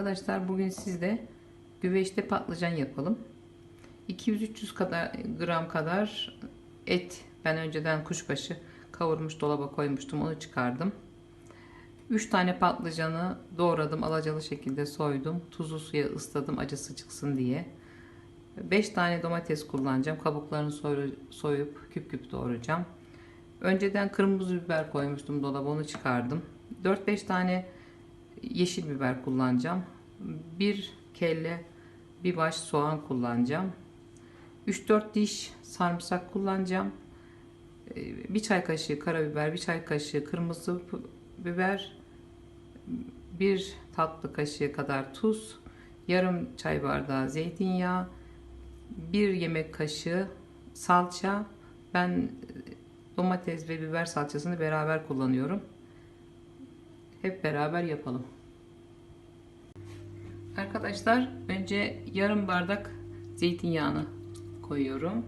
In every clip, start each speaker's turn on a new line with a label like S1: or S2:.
S1: Arkadaşlar bugün sizde güveçte patlıcan yapalım. 200-300 kadar gram kadar et ben önceden kuşbaşı kavurmuş dolaba koymuştum onu çıkardım. 3 tane patlıcanı doğradım alacalı şekilde soydum. Tuzlu suya ısladım acısı çıksın diye. 5 tane domates kullanacağım. Kabuklarını soy- soyup küp küp doğrayacağım. Önceden kırmızı biber koymuştum dolaba onu çıkardım. 4-5 tane yeşil biber kullanacağım. Bir kelle bir baş soğan kullanacağım. 3-4 diş sarımsak kullanacağım. Ee, Bir çay kaşığı karabiber, bir çay kaşığı kırmızı biber, bir tatlı kaşığı kadar tuz, yarım çay bardağı zeytinyağı, bir yemek kaşığı salça. Ben e, domates ve biber salçasını beraber kullanıyorum. Hep beraber yapalım. Arkadaşlar önce yarım bardak zeytinyağını koyuyorum.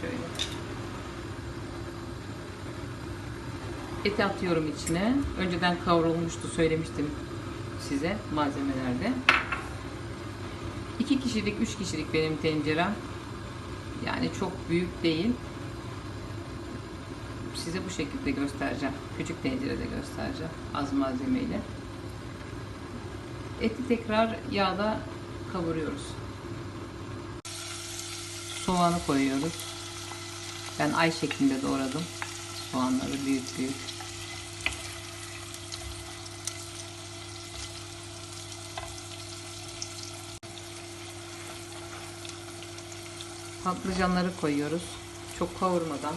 S1: Şöyle. Eti atıyorum içine. Önceden kavrulmuştu söylemiştim size malzemelerde. 2 kişilik 3 kişilik benim tencerem. Yani çok büyük değil size bu şekilde göstereceğim. Küçük tencerede göstereceğim. Az malzemeyle. Eti tekrar yağda kavuruyoruz. Soğanı koyuyoruz. Ben ay şeklinde doğradım. Soğanları büyük büyük. Patlıcanları koyuyoruz. Çok kavurmadan.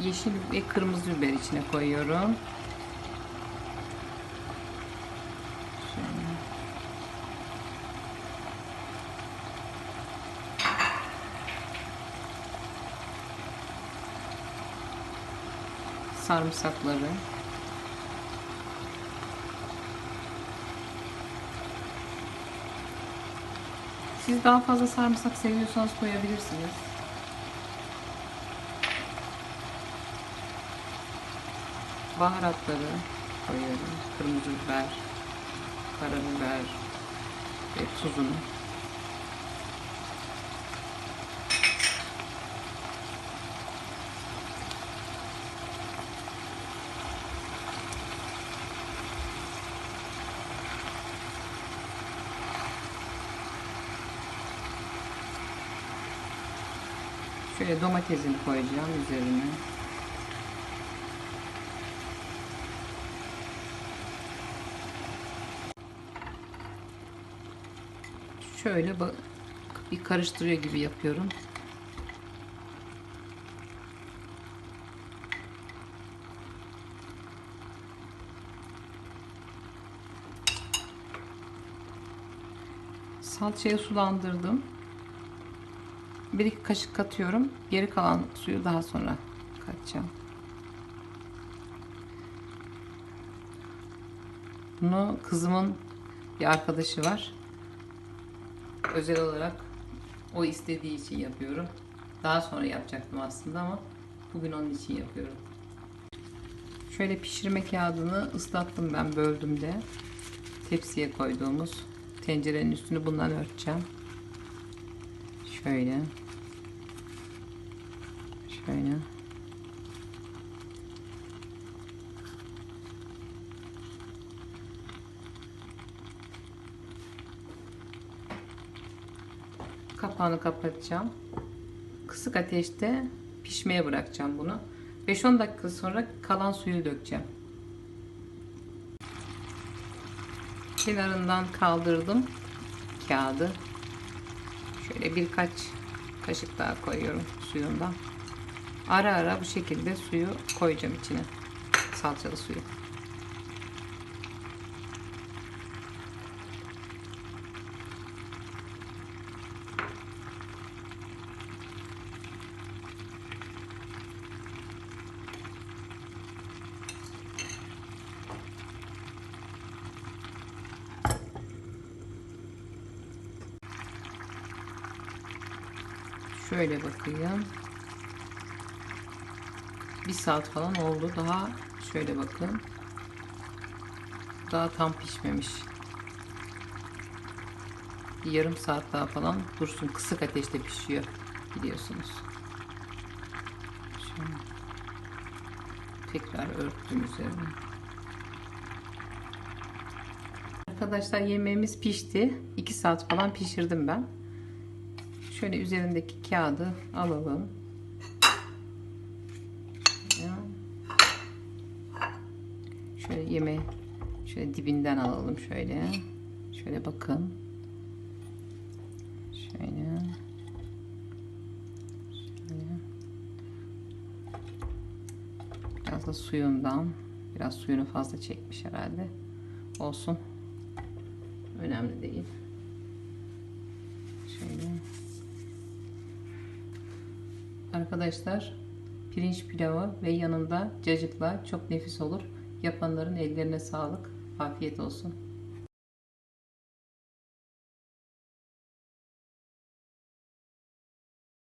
S1: Yeşil ve kırmızı biber içine koyuyorum. Sarımsakları. Siz daha fazla sarımsak seviyorsanız koyabilirsiniz. Baharatları koyuyorum. Kırmızı biber, karabiber ve tuzunu. Şöyle domatesini koyacağım üzerine. Şöyle bir karıştırıyor gibi yapıyorum. Salçayı sulandırdım. Bir iki kaşık katıyorum. Geri kalan suyu daha sonra katacağım. Bunu kızımın bir arkadaşı var özel olarak o istediği için yapıyorum. Daha sonra yapacaktım aslında ama bugün onun için yapıyorum. Şöyle pişirme kağıdını ıslattım ben böldüm de. Tepsiye koyduğumuz tencerenin üstünü bundan örteceğim. Şöyle. Şöyle. Kapağını kapatacağım. Kısık ateşte pişmeye bırakacağım bunu. 5-10 dakika sonra kalan suyu dökeceğim. Kenarından kaldırdım kağıdı. Şöyle birkaç kaşık daha koyuyorum suyundan. Ara ara bu şekilde suyu koyacağım içine. Salçalı suyu. Şöyle bakayım. Bir saat falan oldu. Daha şöyle bakın. Daha tam pişmemiş. Bir yarım saat daha falan dursun. Kısık ateşte pişiyor. Biliyorsunuz. Şöyle. Tekrar örttüm üzerine. Arkadaşlar yemeğimiz pişti. 2 saat falan pişirdim ben. Şöyle üzerindeki kağıdı alalım. Şöyle yemeği şöyle dibinden alalım şöyle. Şöyle bakın. Şöyle. Şöyle. Biraz da suyundan. Biraz suyunu fazla çekmiş herhalde. Olsun. Önemli değil. Şöyle. Arkadaşlar pirinç pilavı ve yanında cacıkla çok nefis olur. Yapanların ellerine sağlık. Afiyet olsun.